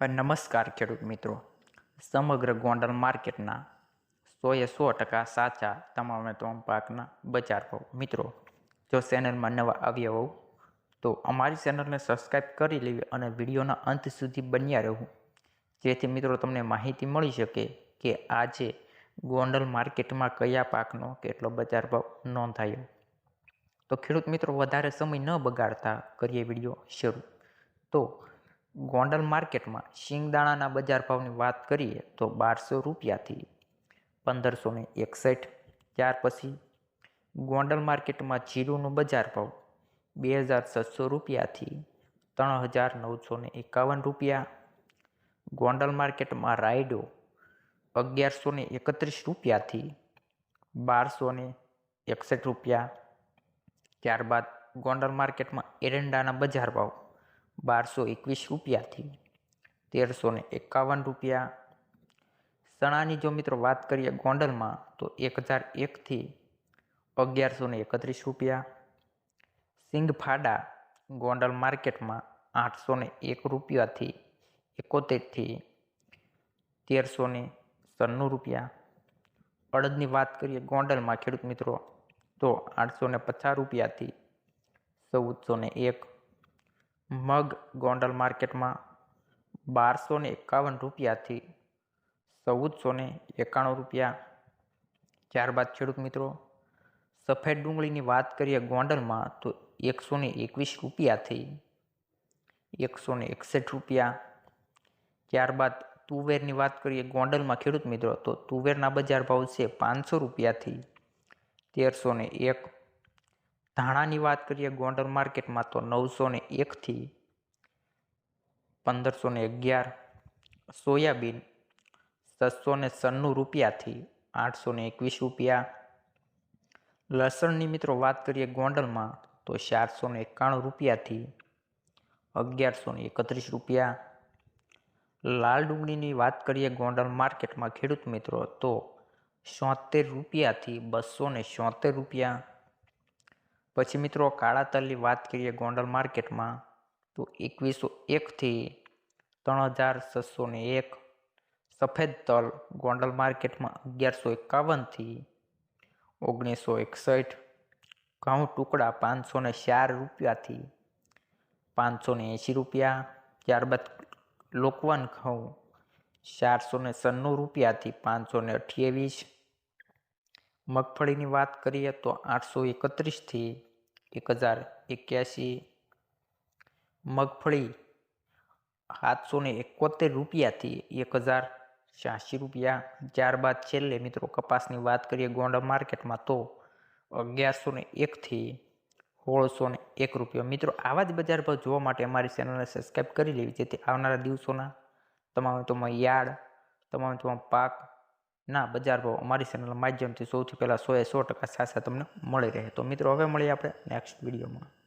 નમસ્કાર ખેડૂત મિત્રો. સમગ્ર ગોંડલ માર્કેટના સોએ સો ટકા સાચા તમામે તમામ પાકના બજાર ભાવ. મિત્રો, જો ચેનલમાં નવા આવ્યા હોવ, તો અમારી ચેનલને સબસ્ક્રાઈબ કરી લેવી અને વિડીયોના અંત સુધી બન્યા રહેવું જેથી મિત્રો તમને માહિતી મળી શકે કે આજે ગોંડલ માર્કેટમાં કયા પાકનો કેટલો બજાર ભાવ નોંધાયો. તો ખેડૂત મિત્રો, વધારે સમય ન બગાડતા કરીએ વીડિયો શરૂ. તો ગોંડલ માર્કેટમાં શિંગદાણાના બજાર ભાવની વાત કરીએ તો બારસો રૂપિયાથી પંદરસો ને એકસઠ. ત્યાર પછી ગોંડલ માર્કેટમાં જીરુંનો બજાર ભાવ બે હજાર છસો રૂપિયાથી ત્રણ હજાર નવસો ને એકાવન રૂપિયા. ગોંડલ માર્કેટમાં રાયડો અગિયારસો ને એકત્રીસ રૂપિયાથી બારસો ને એકસઠ રૂપિયા. ત્યારબાદ ગોંડલ માર્કેટમાં એરંડાના બજાર ભાવ બારસો એકવીસ રૂપિયાથી તેરસો ને એકાવન રૂપિયા. ચણાની જો મિત્રો વાત કરીએ ગોંડલમાં, તો એક હજાર એકથી અગિયારસો ને એકત્રીસ રૂપિયા. સિંગફાડા ગોંડલ માર્કેટમાં આઠસો ને એક રૂપિયાથી એકોતેરથી તેરસો ને સન્નું રૂપિયા. અડદની વાત કરીએ ગોંડલમાં, ખેડૂત મિત્રો, તો આઠસો ને પચાસ રૂપિયાથી ચૌદસો ને એક મગ ગોંડલ માર્કેટમાં બારસો ને એકાવન રૂપિયાથી ચૌદસો ને એકાણું રૂપિયા. ત્યારબાદ ખેડૂત મિત્રો, સફેદ ડુંગળીની વાત કરીએ ગોંડલમાં, તો એકસો ને એકવીસ રૂપિયાથી એકસો ને એકસઠ રૂપિયા. ત્યારબાદ તુવેરની વાત કરીએ ગોંડલમાં ખેડૂત મિત્રો, તો તુવેરના બજાર ભાવ છે પાંચસો રૂપિયાથી તેરસો ને એક ધાણાની વાત કરીએ, ગોંડલ માર્કેટમાં તો નવસો ને એકથી પંદરસો ને અગિયાર, સોયાબીન છસો ને સન્નું રૂપિયાથી આઠસો ને એકવીસ રૂપિયા. લસણની મિત્રો વાત કરીએ ગોંડલમાં, તો ચારસો ને એકાણું રૂપિયાથી અગિયારસો ને એકત્રીસ રૂપિયા. લાલ ડુંગળીની વાત કરીએ ગોંડલ માર્કેટમાં ખેડૂત મિત્રો, તો સોતેર રૂપિયાથી બસો ને સોતેર રૂપિયા. પછી મિત્રો કાળા તલની વાત કરીએ ગોંડલ માર્કેટમાં, તો એકવીસો એકથી ત્રણ હજાર છસો ને એક સફેદ તલ ગોંડલ માર્કેટમાં અગિયારસો એકાવનથી ઓગણીસો એકસઠ, ઘઉં ટુકડા પાંચસો ને ચાર રૂપિયાથી પાંચસો ને એંશી રૂપિયા, ત્યારબાદ લોકવન ઘઉં ચારસો ને સન્નું રૂપિયાથી પાંચસો ને અઠ્યાવીસ. મગફળીની વાત કરીએ તો આઠસો એકત્રીસથી એક હજાર એક્યાસી મગફળી સાતસો ને એકોતેર રૂપિયાથી એક હજાર છ્યાસી રૂપિયા. ત્યારબાદ છેલ્લે મિત્રો કપાસની વાત કરીએ ગોંડા માર્કેટમાં તો અગિયારસો ને એકથી સોળસો ને એક રૂપિયા. મિત્રો, આવા જ બજાર ભાવ જોવા માટે અમારી ચેનલને સબસ્ક્રાઈબ કરી લેવી, જેથી આવનારા દિવસોના તમામ તમામ યાર્ડ, તમામ તમામ પાક ના, બજાર ભાવ અમારી ચેનલ માધ્યમથી સૌથી પહેલાં સો એ સો ટકા સાચા તમને મળી રહે. તો મિત્રો, હવે મળીએ આપણે નેક્સ્ટ વિડીયોમાં